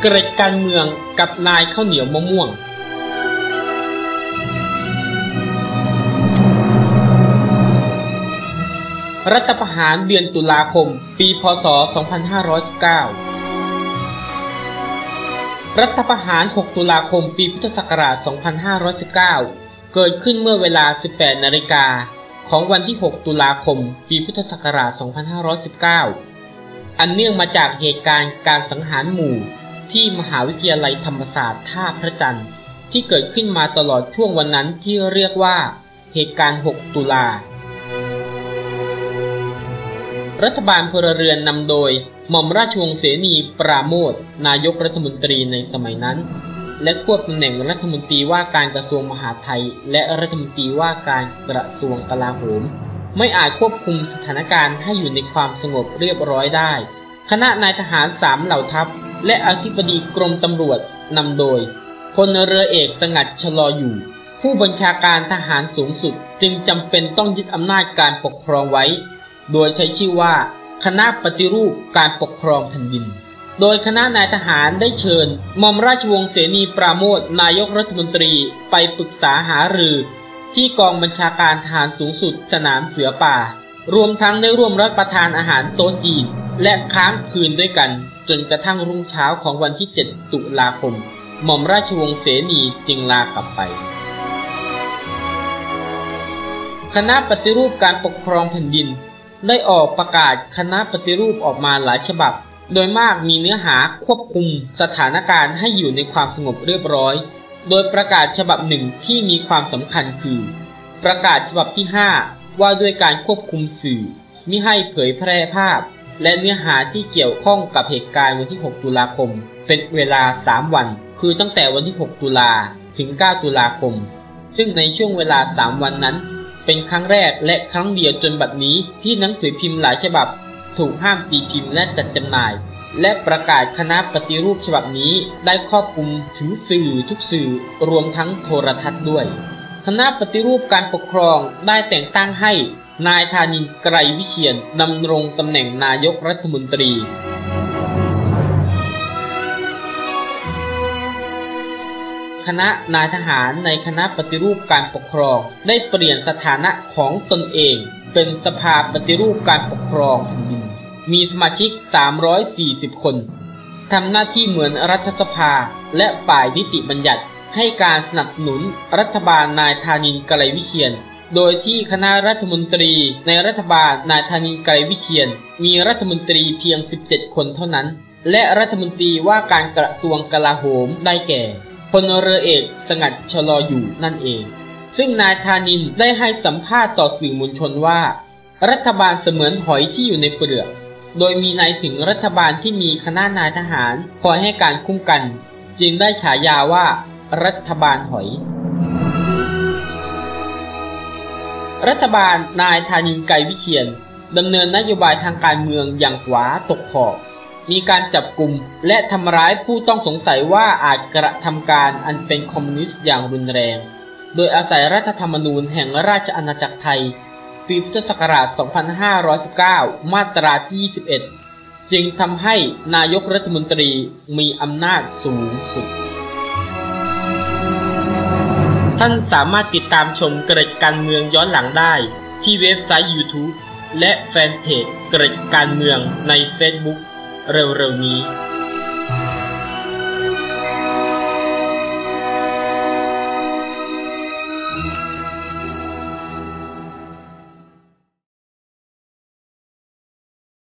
เกร็ดการเมืองกับนายข้าวเหนียวมะม่วง รัฐประหารเดือนตุลาคม ปีพศ 2519 รัฐประหาร 6 ตุลาคม ปีพุทธศักราช 2519 เกิดขึ้นเมื่อเวลา 18 นาฬิกาของวันที่ 6 ตุลาคม ปีพุทธศักราช 2519 อันเนื่องมาจากเหตุการณ์การสังหารหมู่ ที่มหาวิทยาลัยธรรมศาสตร์ท่าพระจันทร์ที่เกิดขึ้นมาตลอดช่วงวันนั้นที่เรียกว่า เหตุการณ์ 6 ตุลา รัฐบาลพลเรือนนำโดยหม่อมราชวงศ์เสนีปราโมทนายกรัฐมนตรีในสมัยนั้น และควบตำแหน่งรัฐมนตรีว่าการกระทรวงมหาดไทย และรัฐมนตรีว่าการกระทรวงกลาโหม ไม่อาจควบคุมสถานการณ์ให้อยู่ในความสงบเรียบร้อยได้ คณะนายทหารสามเหล่าทัพ และอธิบดีกรมตำรวจนำโดยพลเรือเอกสงัดชะลออยู่ ผู้บัญชาการทหารสูงสุดจึงจำเป็นต้องยึดอำนาจการปกครองไว้ โดยใช้ชื่อว่า คณะปฏิรูปการปกครองแผ่นดิน โดยคณะนายทหารได้เชิญมอมราชวงศ์เสนีปราโมทนายกรัฐมนตรีไปปรึกษาหารือ ที่กองบัญชาการทหารสูงสุดสนามเสือป่า รวมทั้งได้ร่วมรับประทานอาหารโต๊ะจีน และค้างคืนด้วยกัน จนกระทั่งรุ่งเช้าของวันที่ 7 ตุลาคม หม่อมราชวงศ์เสนีจึงลากลับไป คณะปฏิรูปการปกครองแผ่นดิน ได้ออกประกาศคณะปฏิรูปออกมาหลายฉบับ โดยมากมีเนื้อหาควบคุมสถานการณ์ให้อยู่ในความสงบเรียบร้อย โดยประกาศฉบับหนึ่งที่มีความสำคัญคือ ประกาศฉบับที่ 5 ว่าด้วยการควบคุมสื่อ มิให้เผยแพร่ภาพ และเนื้อหาที่เกี่ยวข้องกับเหตุการณ์วันที่ 6 ตุลาคม เป็นเวลา 3 วัน คือตั้งแต่วันที่ 6 ตุลาถึง 9 ตุลาคม ซึ่งในช่วงเวลา 3 วันนั้น เป็นครั้งแรกและครั้งเดียวจนบัดนี้ที่หนังสือพิมพ์หลายฉบับ ถูกห้ามตีพิมพ์และจัดจำหน่าย และประกาศคณะปฏิรูปฉบับนี้ได้ครอบคลุมถึงสื่อทุกสื่อรวมทั้งโทรทัศน์ด้วย คณะปฏิรูปการปกครองได้แต่งตั้งให้นายธานินไกรวิเชียนดำรงตำแหน่งนายกรัฐมนตรี คณะนายทหารในคณะปฏิรูปการปกครอง ได้เปลี่ยนสถานะของตนเอง เป็นสภาปฏิรูปการปกครองแผ่นดิน มีสมาชิก 340 คนทำหน้าที่เหมือนรัฐสภาและฝ่ายนิติบัญญัติ ให้การสนับสนุนรัฐบาลนายธานินกรวิเชียน โดยที่คณะรัฐมนตรีในรัฐบาลนายธานินกรวิเชียน มีรัฐมนตรีเพียง 17 คนเท่านั้น และรัฐมนตรีว่าการกระทรวงกลาโหมได้แก่พลเรือเอกสงัดชลออยู่นั่นเอง ซึ่งนายธานินได้ให้สัมภาษณ์ต่อสื่อมวลชนว่า รัฐบาลเสมือนหอยที่อยู่ในเปลือกโดยมีนายถึงรัฐบาลที่มีคณะนายทหาร คอยให้การคุ้มกัน จึงได้ฉายาว่า รัฐบาลหอย รัฐบาลนายธานินไกรวิเชียนดำเนินนโยบายทางการเมืองอย่างขวาตกขอบ มีการจับกลุ่มและทำร้ายผู้ต้องสงสัยว่าอาจกระทำการอันเป็นคอมมิวนิสต์อย่างรุนแรง โดยอาศัยรัฐธรรมนูญแห่งราชอาณาจักรไทย ปีพุทธศักราช 2519 มาตราที่ 21 จึงทำให้นายกรัฐมนตรีมีอำนาจสูงสุด ท่านสามารถติดตามชมเกร็ดการเมืองย้อนหลังได้ ที่เว็บไซต์ YouTube และแฟนเพจเกร็ดการเมืองใน Facebook เร็วๆนี้